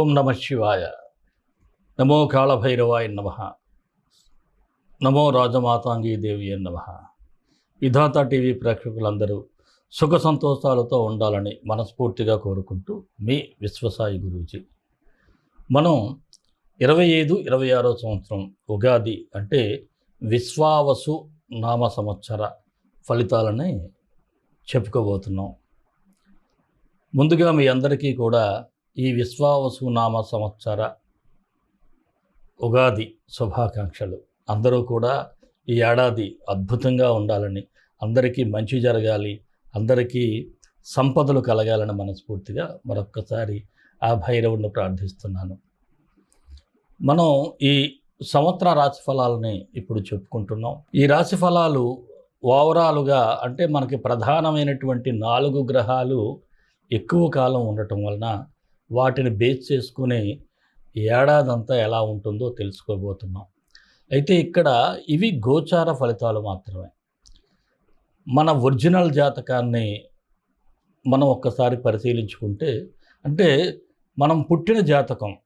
ఓం నమ శివాయ. నమో కాళభైరవాయ నమ. నమో రాజమాతాంగీ దేవి నమ విధాత టీవీ ప్రేక్షకులందరూ సుఖ సంతోషాలతో ఉండాలని మనస్ఫూర్తిగా కోరుకుంటూ మీ విశ్వసాయి గురూజీ. మనం ఇరవై ఐదు ఇరవై ఆరో సంవత్సరం ఉగాది అంటే విశ్వావసు నామ సంవత్సర ఫలితాలని చెప్పుకోబోతున్నాం. ముందుగా మీ అందరికీ కూడా ఈ విశ్వావసు నామ సంవత్సర ఉగాది శుభాకాంక్షలు. అందరూ కూడా ఈ ఏడాది అద్భుతంగా ఉండాలని అందరికీ మంచి జరగాలి అందరికీ సంపదలు కలగాలని మనస్ఫూర్తిగా మరొక్కసారి ఆ భైరవుడిని ప్రార్థిస్తున్నాను. మనం ఈ సంవత్సర రాశి ఫలాలని ఇప్పుడు చెప్పుకుంటున్నాం. ఈ రాశి ఫలాలు ఓవరాలుగా అంటే మనకి ప్రధానమైనటువంటి నాలుగు గ్రహాలు ఎక్కువ కాలం ఉండటం వలన వాటిని బేస్ చేసుకుని ఏడాదంతా ఎలా ఉంటుందో తెలుసుకోబోతున్నాం. అయితే ఇక్కడ ఇవి గోచార ఫలితాలు మాత్రమే. మన ఒరిజినల్ జాతకాన్ని మనం ఒక్కసారి పరిశీలించుకుంటే అంటే మనం పుట్టిన జాతకం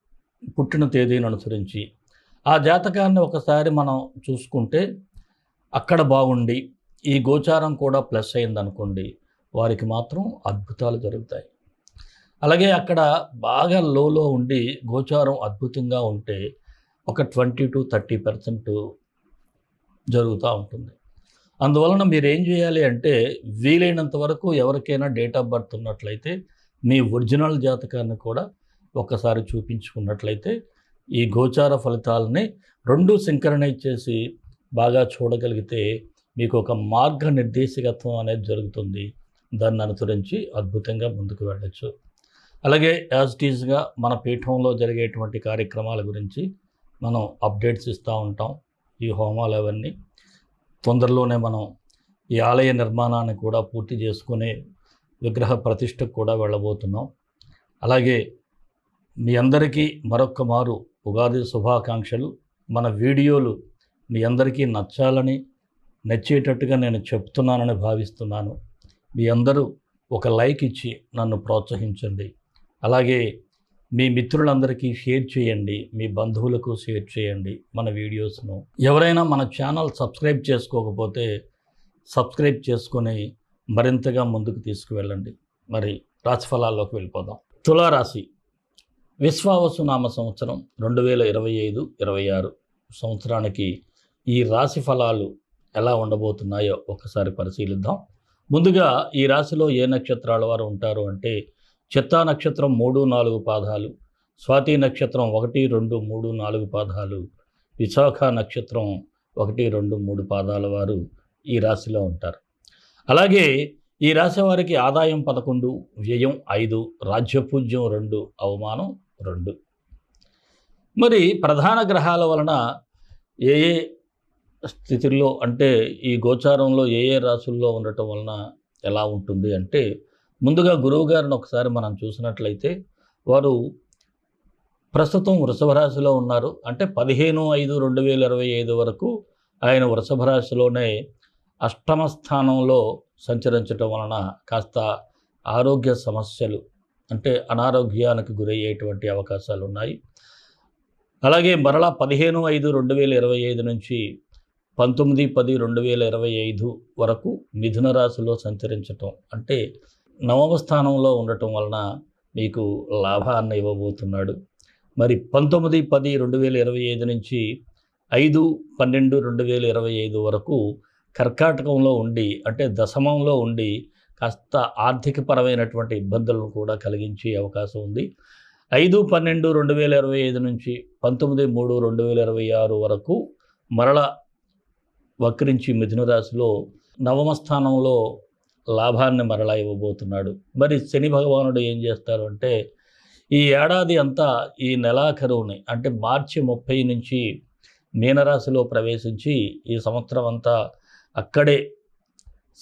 పుట్టిన తేదీని అనుసరించి ఆ జాతకాన్ని ఒకసారి మనం చూసుకుంటే అక్కడ బాగుండి ఈ గోచారం కూడా ప్లస్ అయిందనుకోండి వారికి మాత్రం అద్భుతాలు జరుగుతాయి. అలాగే అక్కడ బాగా లోలో ఉండి గోచారం అద్భుతంగా ఉంటే ఒక ట్వంటీ టు థర్టీ పర్సెంట్ జరుగుతూ ఉంటుంది. అందువలన మీరు ఏం చేయాలి అంటే వీలైనంత వరకు ఎవరికైనా డేట్ ఆఫ్ బర్త్ ఉన్నట్లయితే మీ ఒరిజినల్ జాతకాన్ని కూడా ఒక్కసారి చూపించుకున్నట్లయితే ఈ గోచార ఫలితాలని రెండు సింకరణైజ్ చేసి బాగా చూడగలిగితే మీకు ఒక మార్గ నిర్దేశకత్వం అనేది జరుగుతుంది. దాన్ని అనుసరించి అద్భుతంగా ముందుకు వెళ్ళచ్చు. అలాగే యాజ్ టీజ్గా మన పీఠంలో జరిగేటువంటి కార్యక్రమాల గురించి మనం అప్డేట్స్ ఇస్తూ ఉంటాం ఈ హోమాలు అవన్నీ. తొందరలోనే మనం ఈ ఆలయ నిర్మాణాన్ని కూడా పూర్తి చేసుకునే విగ్రహ ప్రతిష్టకు కూడా వెళ్ళబోతున్నాం. అలాగే మీ అందరికీ మరొక్క మారు ఉగాది శుభాకాంక్షలు. మన వీడియోలు మీ అందరికీ నచ్చాలని నచ్చేటట్టుగా నేను చెప్తున్నానని భావిస్తున్నాను. మీ అందరూ ఒక లైక్ ఇచ్చి నన్ను ప్రోత్సహించండి. అలాగే మీ మిత్రులందరికీ షేర్ చేయండి మీ బంధువులకు షేర్ చేయండి మన వీడియోస్ను. ఎవరైనా మన ఛానల్ సబ్స్క్రైబ్ చేసుకోకపోతే సబ్స్క్రైబ్ చేసుకొని మరింతగా ముందుకు తీసుకువెళ్ళండి. మరి రాశిఫలాల్లోకి వెళ్ళిపోదాం. తులారాశి విశ్వావసు నామ సంవత్సరం రెండు వేల ఇరవై ఐదు ఇరవై ఆరు సంవత్సరానికి ఈ రాశి ఫలాలు ఎలా ఉండబోతున్నాయో ఒకసారి పరిశీలిద్దాం. ముందుగా ఈ రాశిలో ఏ నక్షత్రాల వారు ఉంటారు అంటే చిత్తా నక్షత్రం మూడు నాలుగు పాదాలు స్వాతి నక్షత్రం ఒకటి రెండు మూడు నాలుగు పాదాలు విశాఖ నక్షత్రం ఒకటి రెండు మూడు పాదాల వారు ఈ రాశిలో ఉంటారు. అలాగే ఈ రాశి వారికి ఆదాయం పదకొండు వ్యయం ఐదు రాజ్యపూజ్యం రెండు అవమానం రెండు. మరి ప్రధాన గ్రహాల వలన ఏ ఏ స్థితిలో అంటే ఈ గోచారంలో ఏ ఏ రాశుల్లో ఉండటం వలన ఎలా ఉంటుంది అంటే ముందుగా గురువు గారిని ఒకసారి మనం చూసినట్లయితే వారు ప్రస్తుతం వృషభ రాశిలో ఉన్నారు. అంటే పదిహేను ఐదు రెండు వేల ఇరవై ఐదు వరకు ఆయన వృషభ రాశిలోనే అష్టమ స్థానంలో సంచరించటం వలన కాస్త ఆరోగ్య సమస్యలు అంటే అనారోగ్యానికి గురయ్యేటువంటి అవకాశాలు ఉన్నాయి అలాగే మరలా పదిహేను ఐదు రెండు వేల ఇరవై ఐదు నుంచి పంతొమ్మిది పది రెండు వేల ఇరవై ఐదు వరకు మిథున రాశిలో సంచరించటం. అంటే నవమ స్థానంలో ఉండటం వలన మీకు లాభాన్ని ఇవ్వబోతున్నాడు. మరి పంతొమ్మిది పది రెండు వేల ఇరవై ఐదు నుంచి ఐదు పన్నెండు రెండు వేల ఇరవై ఐదు వరకు కర్కాటకంలో ఉండి అంటే దశమంలో ఉండి కాస్త ఆర్థికపరమైనటువంటి ఇబ్బందులను కూడా కలిగించే అవకాశం ఉంది. ఐదు పన్నెండు రెండు వేల ఇరవై ఐదు నుంచి పంతొమ్మిది మూడు రెండు వేల ఇరవై ఆరు వరకు మరల వక్రించి మిథున రాశిలో నవమ స్థానంలో లాభాన్ని మరలా ఇవ్వబోతున్నాడు. మరి శని భగవానుడు ఏం చేస్తారు అంటే ఈ ఏడాది అంతా ఈ నెలాఖరుని అంటే మార్చి ముప్పై నుంచి మీనరాశిలో ప్రవేశించి ఈ సంవత్సరం అంతా అక్కడే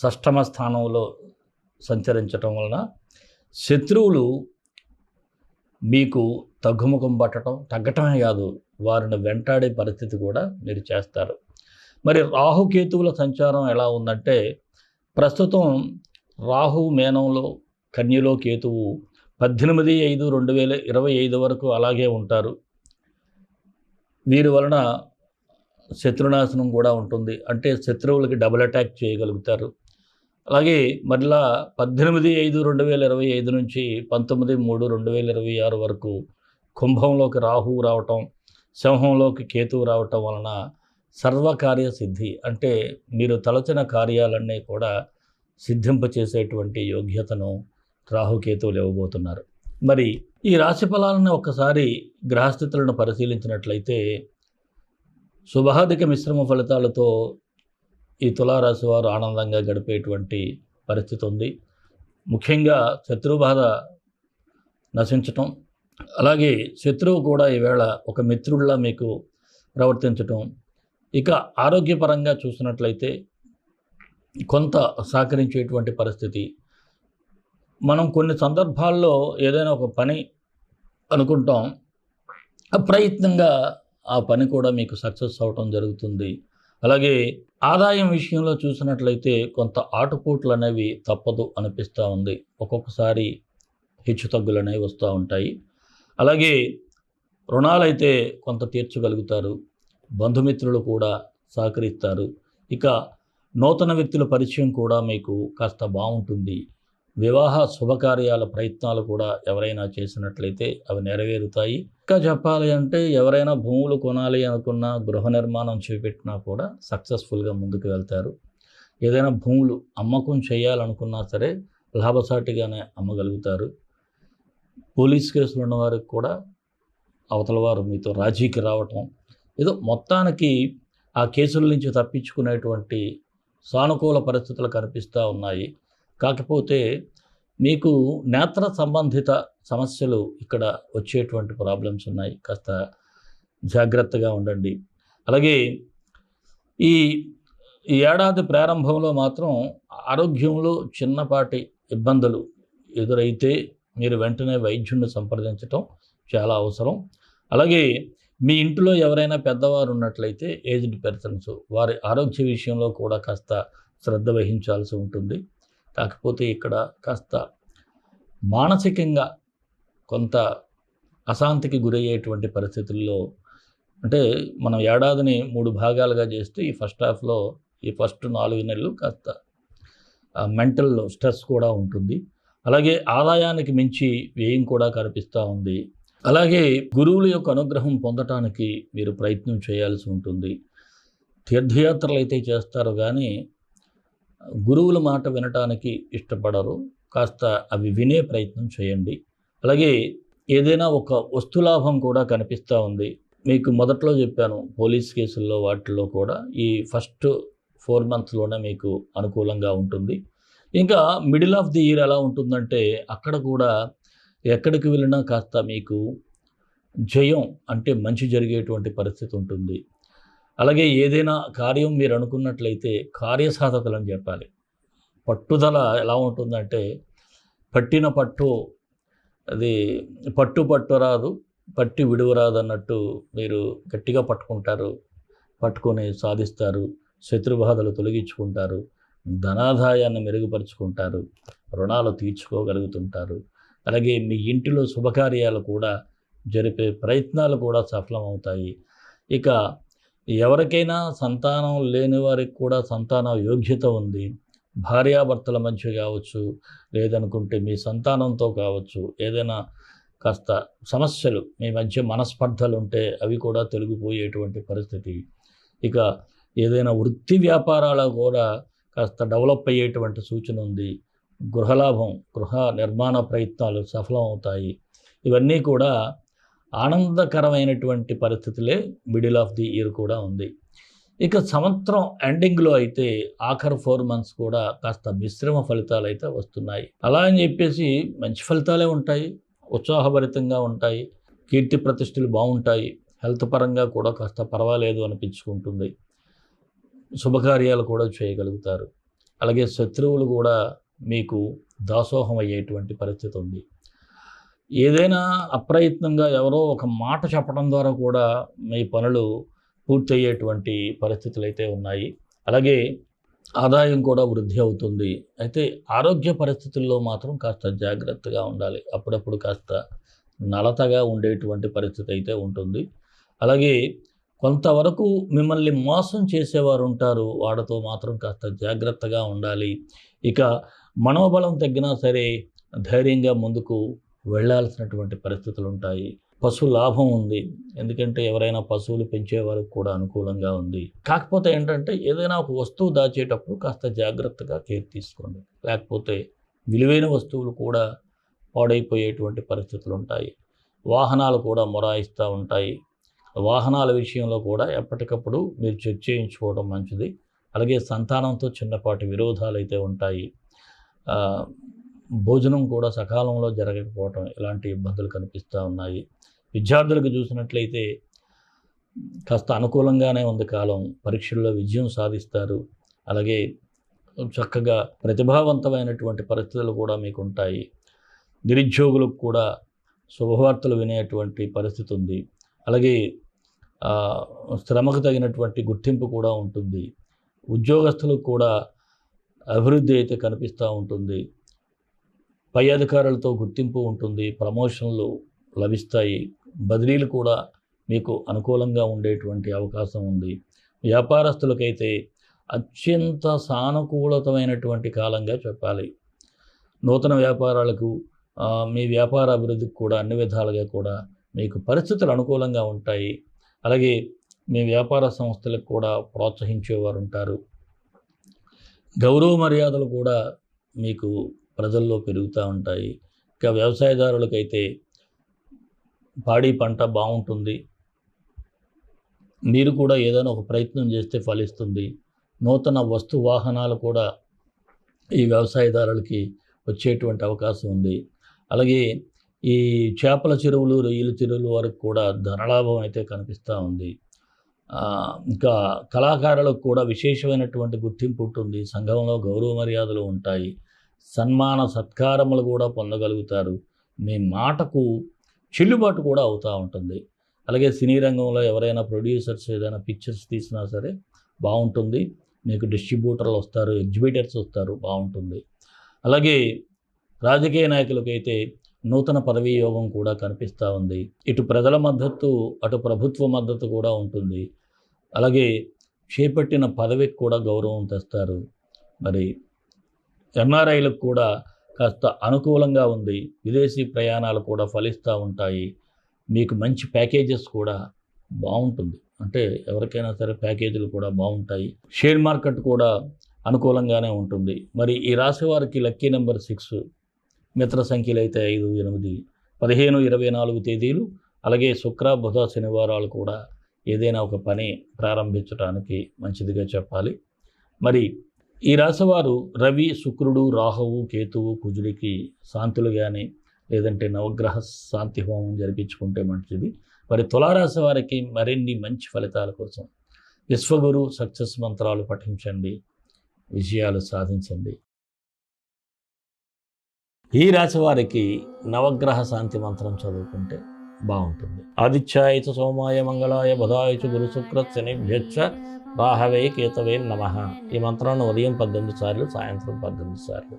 షష్టమ స్థానంలో సంచరించటం వలన శత్రువులు మీకు తగ్గుముఖం పట్టడం తగ్గటమే కాదు వారిని వెంటాడే పరిస్థితి కూడా మీరు చేస్తారు. మరి రాహుకేతువుల సంచారం ఎలా ఉందంటే ప్రస్తుతం రాహు మేనంలో కన్యలో కేతువు పద్దెనిమిది ఐదు రెండు వేల ఇరవై ఐదు వరకు అలాగే ఉంటారు. వీరి వలన శత్రునాశనం కూడా ఉంటుంది. అంటే శత్రువులకి డబుల్ అటాక్ చేయగలుగుతారు. అలాగే మరలా పద్దెనిమిది ఐదు రెండు వేల ఇరవై ఐదు నుంచి పంతొమ్మిది మూడు రెండు వేల ఇరవై ఆరు వరకు కుంభంలోకి రాహువు రావటం సింహంలోకి కేతువు రావటం వలన సర్వకార్య సిద్ధి అంటే మీరు తలచిన కార్యాలన్నీ కూడా సిద్ధింపచేసేటువంటి యోగ్యతను రాహుకేతువులు ఇవ్వబోతున్నారు. మరి ఈ రాశి ఫలాలను ఒక్కసారి గ్రహస్థితులను పరిశీలించినట్లయితే శుభాధిక మిశ్రమ ఫలితాలతో ఈ తులారాశి వారు ఆనందంగా గడిపేటువంటి పరిస్థితి ఉంది. ముఖ్యంగా శత్రుబాధ నశించటం అలాగే శత్రువు కూడా ఈవేళ ఒక మిత్రుడిలా మీకు ప్రవర్తించటం ఇక ఆరోగ్యపరంగా చూసినట్లయితే కొంత సహకరించేటువంటి పరిస్థితి. మనం కొన్ని సందర్భాల్లో ఏదైనా ఒక పని అనుకుంటాం. అప్రయత్నంగా ఆ పని కూడా మీకు సక్సెస్ అవటం జరుగుతుంది. అలాగే ఆదాయం విషయంలో చూసినట్లయితే కొంత ఆటుపోట్లు అనేవి తప్పదు అనిపిస్తూ ఉంది. ఒక్కొక్కసారి హెచ్చుతగ్గులు అనేవి వస్తూ ఉంటాయి. అలాగే రుణాలైతే కొంత తీర్చగలుగుతారు. బంధుమిత్రులు కూడా సహకరిస్తారు. ఇక నూతన వ్యక్తుల పరిచయం కూడా మీకు కాస్త బాగుంటుంది. వివాహ శుభకార్యాల ప్రయత్నాలు కూడా ఎవరైనా చేసినట్లయితే అవి నెరవేరుతాయి. ఇంకా చెప్పాలి అంటే ఎవరైనా భూములు కొనాలి అనుకున్నా గృహ నిర్మాణం చూపెట్టినా కూడా సక్సెస్ఫుల్గా ముందుకు వెళ్తారు. ఏదైనా భూములు అమ్మకం చేయాలనుకున్నా సరే లాభసాటిగానే అమ్మగలుగుతారు. పోలీస్ కేసులు ఉన్నవారికి కూడా అవతల వారు మీతో రాజీకి రావటం ఏదో మొత్తానికి ఆ కేసుల నుంచి తప్పించుకునేటువంటి సానుకూల పరిస్థితులు కనిపిస్తూ ఉన్నాయి. కాకపోతే మీకు నేత్ర సంబంధిత సమస్యలు ఇక్కడ వచ్చేటువంటి ప్రాబ్లమ్స్ ఉన్నాయి. కాస్త జాగ్రత్తగా ఉండండి. అలాగే ఈ ఈ ఏడాది ప్రారంభంలో మాత్రం ఆరోగ్యంలో చిన్నపాటి ఇబ్బందులు ఎదురైతే మీరు వెంటనే వైద్యుడిని సంప్రదించటం చాలా అవసరం. అలాగే మీ ఇంటిలో ఎవరైనా పెద్దవారు ఉన్నట్లయితే ఏజ్డ్ పర్సన్స్ వారి ఆరోగ్య విషయంలో కూడా కాస్త శ్రద్ధ వహించాల్సి ఉంటుంది. కాకపోతే ఇక్కడ కాస్త మానసికంగా కొంత అశాంతికి గురయ్యేటువంటి పరిస్థితుల్లో అంటే మనం ఏడాదిని మూడు భాగాలుగా చేస్తే ఈ ఫస్ట్ హాఫ్లో ఈ ఫస్ట్ నాలుగు నెలలు కాస్త మెంటల్ స్ట్రెస్ కూడా ఉంటుంది. అలాగే ఆదాయానికి మించి వ్యయం కూడా కనిపిస్తూ ఉంది. అలాగే గురువుల యొక్క అనుగ్రహం పొందటానికి మీరు ప్రయత్నం చేయాల్సి ఉంటుంది. తీర్థయాత్రలు అయితే చేస్తారు కానీ గురువుల మాట వినటానికి ఇష్టపడరు. కాస్త అవి వినే ప్రయత్నం చేయండి. అలాగే ఏదైనా ఒక వస్తులాభం కూడా కనిపిస్తూ ఉంది. మీకు మొదట్లో చెప్పాను పోలీస్ కేసుల్లో వాటిల్లో కూడా ఈ ఫస్ట్ ఫోర్ మంత్స్లోనే మీకు అనుకూలంగా ఉంటుంది. ఇంకా మిడిల్ ఆఫ్ ది ఇయర్ ఎలా ఉంటుందంటే అక్కడ కూడా ఎక్కడికి వెళ్ళినా కాస్త మీకు జయం అంటే మంచి జరిగేటువంటి పరిస్థితి ఉంటుంది. అలాగే ఏదైనా కార్యం మీరు అనుకున్నట్లయితే కార్యసాధకులు అని చెప్పాలి. పట్టుదల ఎలా ఉంటుందంటే పట్టిన పట్టు అది పట్టు పట్టు రాదు పట్టి విడువరాదు అన్నట్టు మీరు గట్టిగా పట్టుకుంటారు పట్టుకొని సాధిస్తారు శత్రుబాధలు తొలగించుకుంటారు ధనాదాయాన్ని మెరుగుపరుచుకుంటారు రుణాలు తీర్చుకోగలుగుతుంటారు. అలాగే మీ ఇంటిలో శుభకార్యాలు కూడా జరిపే ప్రయత్నాలు కూడా సఫలమవుతాయి. ఇక ఎవరికైనా సంతానం లేని వారికి కూడా సంతాన యోగ్యత ఉంది. భార్యాభర్తల మధ్య కావచ్చు లేదనుకుంటే మీ సంతానంతో కావచ్చు ఏదైనా కాస్త సమస్యలు మీ మధ్య మనస్పర్ధలు ఉంటే అవి కూడా తొలగిపోయేటువంటి పరిస్థితి. ఇక ఏదైనా వృత్తి వ్యాపారాలు కూడా కాస్త డెవలప్ అయ్యేటువంటి సూచన ఉంది. గృహలాభం గృహ నిర్మాణ ప్రయత్నాలు సఫలం అవుతాయి ఇవన్నీ కూడా ఆనందకరమైనటువంటి పరిస్థితులే మిడిల్ ఆఫ్ ది ఇయర్ కూడా ఉంది. ఇక సంవత్సరం ఎండింగ్లో అయితే ఆఖరి ఫోర్ మంత్స్ కూడా కాస్త మిశ్రమ ఫలితాలు అయితే వస్తున్నాయి. అలా అని చెప్పేసి మంచి ఫలితాలే ఉంటాయి ఉత్సాహభరితంగా ఉంటాయి కీర్తి ప్రతిష్టలు బాగుంటాయి హెల్త్ పరంగా కూడా కాస్త పర్వాలేదు అనిపించుకుంటుంది. శుభకార్యాలు కూడా చేయగలుగుతారు. అలాగే శత్రువులు కూడా మీకు దాసోహం అయ్యేటువంటి పరిస్థితి ఉంది. ఏదైనా అప్రయత్నంగా ఎవరో ఒక మాట చెప్పడం ద్వారా కూడా మీ పనులు పూర్తయ్యేటువంటి పరిస్థితులు అయితే ఉన్నాయి. అలాగే ఆదాయం కూడా వృద్ధి అవుతుంది. అయితే ఆరోగ్య పరిస్థితుల్లో మాత్రం కాస్త జాగ్రత్తగా ఉండాలి. అప్పుడప్పుడు కాస్త నలతగా ఉండేటువంటి పరిస్థితి అయితే ఉంటుంది. అలాగే కొంతవరకు మిమ్మల్ని మోసం చేసేవారు ఉంటారు వాళ్ళతో మాత్రం కాస్త జాగ్రత్తగా ఉండాలి. ఇక మనోబలం తగ్గినా సరే ధైర్యంగా ముందుకు వెళ్ళాల్సినటువంటి పరిస్థితులు ఉంటాయి. పశు లాభం ఉంది. ఎందుకంటే ఎవరైనా పశువులు పెంచే వారికి కూడా అనుకూలంగా ఉంది. కాకపోతే ఏంటంటే ఏదైనా ఒక వస్తువు దాచేటప్పుడు కాస్త జాగ్రత్తగా కేర్ తీసుకోండి. లేకపోతే విలువైన వస్తువులు కూడా పాడైపోయేటువంటి పరిస్థితులు ఉంటాయి. వాహనాలు కూడా మొరాయిస్తూ ఉంటాయి. వాహనాల విషయంలో కూడా ఎప్పటికప్పుడు మీరు చెక్ చేయించుకోవడం మంచిది. అలాగే సంతానంతో చిన్నపాటి విరోధాలు అయితే ఉంటాయి. భోజనం కూడా సకాలంలో జరగకపోవటం ఇలాంటి ఇబ్బందులు కనిపిస్తూ ఉన్నాయి. విద్యార్థులకు చూసినట్లయితే కాస్త అనుకూలంగానే ఉంది కాలం. పరీక్షల్లో విజయం సాధిస్తారు. అలాగే చక్కగా ప్రతిభావంతమైనటువంటి పరిస్థితులు కూడా మీకు ఉంటాయి నిరుద్యోగులకు కూడా శుభవార్తలు వినేటువంటి పరిస్థితి ఉంది. అలాగే శ్రమకు తగినటువంటి గుర్తింపు కూడా ఉంటుంది. ఉద్యోగస్తులకు కూడా అభివృద్ధి అయితే కనిపిస్తూ ఉంటుంది. పై అధికారులతో గుర్తింపు ఉంటుంది. ప్రమోషన్లు లభిస్తాయి. బదిలీలు కూడా మీకు అనుకూలంగా ఉండేటువంటి అవకాశం ఉంది. వ్యాపారస్తులకైతే అత్యంత సానుకూలతమైనటువంటి కాలంగా చెప్పాలి. నూతన వ్యాపారాలకు మీ వ్యాపార అభివృద్ధికి కూడా అన్ని విధాలుగా కూడా మీకు పరిస్థితులు అనుకూలంగా ఉంటాయి. అలాగే మీ వ్యాపార సంస్థలకు కూడా ప్రోత్సహించేవారు ఉంటారు. గౌరవ మర్యాదలు కూడా మీకు ప్రజల్లో పెరుగుతూ ఉంటాయి. ఇక వ్యవసాయదారులకైతే పాడి పంట బాగుంటుంది. మీరు కూడా ఏదైనా ఒక ప్రయత్నం చేస్తే ఫలిస్తుంది. నూతన వస్తు వాహనాలు కూడా ఈ వ్యవసాయదారులకి వచ్చేటువంటి అవకాశం ఉంది. అలాగే ఈ చేపల చెరువులు రొయ్యల చెరువుల వరకు కూడా ధనలాభం అయితే కనిపిస్తూ ఉంది. ఇంకా కళాకారులకు కూడా విశేషమైనటువంటి గుర్తింపు ఉంటుంది. సంఘంలో గౌరవ మర్యాదలు ఉంటాయి. సన్మాన సత్కారములు కూడా పొందగలుగుతారు. మీ మాటకు చెల్లుబాటు కూడా అవుతూ ఉంటుంది. అలాగే సినీ రంగంలో ఎవరైనా ప్రొడ్యూసర్స్ ఏదైనా పిక్చర్స్ తీసినా సరే బాగుంటుంది. మీకు డిస్ట్రిబ్యూటర్లు వస్తారు ఎగ్జిబిటర్స్ వస్తారు బాగుంటుంది. అలాగే రాజకీయ నాయకులకైతే నూతన పదవీ యోగం కూడా కనిపిస్తూ ఉంది. ఇటు ప్రజల మద్దతు అటు ప్రభుత్వ మద్దతు కూడా ఉంటుంది. అలాగే చేపట్టిన పదవికి కూడా గౌరవం తెస్తారు. మరి ఎన్ఆర్ఐలకు కూడా కాస్త అనుకూలంగా ఉంది. విదేశీ ప్రయాణాలు కూడా ఫలిస్తూ ఉంటాయి. మీకు మంచి ప్యాకేజెస్ కూడా బాగుంటుంది. అంటే ఎవరికైనా సరే ప్యాకేజీలు కూడా బాగుంటాయి. షేర్ మార్కెట్ కూడా అనుకూలంగానే ఉంటుంది. మరి ఈ రాశి వారికి లక్కీ నెంబర్ సిక్స్ మిత్ర సంఖ్యలు అయితే ఐదు ఎనిమిది పదిహేను ఇరవై నాలుగు తేదీలు అలాగే శుక్ర బుధ శనివారాలు కూడా ఏదైనా ఒక పని ప్రారంభించడానికి మంచిదిగా చెప్పాలి. మరి ఈ రాశివారు రవి శుక్రుడు రాహువు కేతువు కుజుడికి శాంతులు కానీ లేదంటే నవగ్రహ శాంతి హోమం జరిపించుకుంటే మంచిది. మరి తులారాశి వారికి మరిన్ని మంచి ఫలితాల కోసం విశ్వగురు సక్సెస్ మంత్రాలు పఠించండి. విజయాలు సాధించండి. ఈ రాశి వారికి నవగ్రహ శాంతి మంత్రం చదువుకుంటే బాగుంటుంది. ఆదిత్యాయచ సోమాయ మంగళాయ బుధాయచు గురు శుక్ర శనిభ్యచ్చ రాహవే కేతవే నమ. ఈ మంత్రాన్ని ఉదయం పద్దెనిమిది సార్లు సాయంత్రం పద్దెనిమిది సార్లు.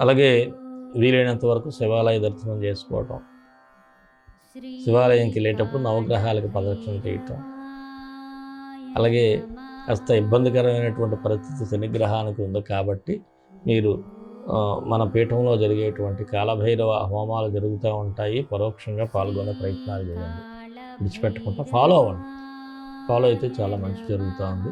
అలాగే వీలైనంత వరకు శివాలయ దర్శనం చేసుకోవటం. శివాలయంకి వెళ్ళేటప్పుడు నవగ్రహాలకు ప్రదక్షిణ చేయటం. అలాగే కాస్త ఇబ్బందికరమైనటువంటి పరిస్థితి శనిగ్రహానికి ఉంది కాబట్టి మీరు మన పీఠంలో జరిగేటువంటి కాలభైరవ హోమాలు జరుగుతూ ఉంటాయి. పరోక్షంగా పాల్గొనే ప్రయత్నాలు చేయండి. విడిచిపెట్టకుండా ఫాలో అవ్వండి. ఫాలో అయితే చాలా మంచి జరుగుతూ ఉంది.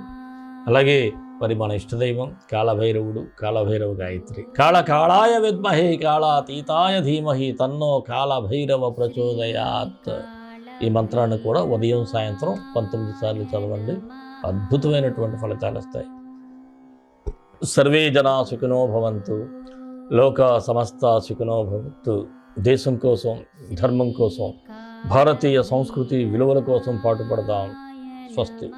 అలాగే మరి మన ఇష్టదైవం కాళభైరవుడు కాళభైరవ గాయత్రి. కాళ కాళాయ విద్మహే కాళాతీతాయ ధీమహి తన్నో కాళభైరవ ప్రచోదయాత్. ఈ మంత్రాన్ని కూడా ఉదయం సాయంత్రం పంతొమ్మిది సార్లు చదవండి. అద్భుతమైనటువంటి ఫలితాలు వస్తాయి. సర్వే జనా సుఖినో భవంతు. లోక సమస్త సుఖనో భవత్తు. దేశం కోసం ధర్మం కోసం భారతీయ సంస్కృతి విలువల కోసం పాటుపడదాం. స్వస్తి.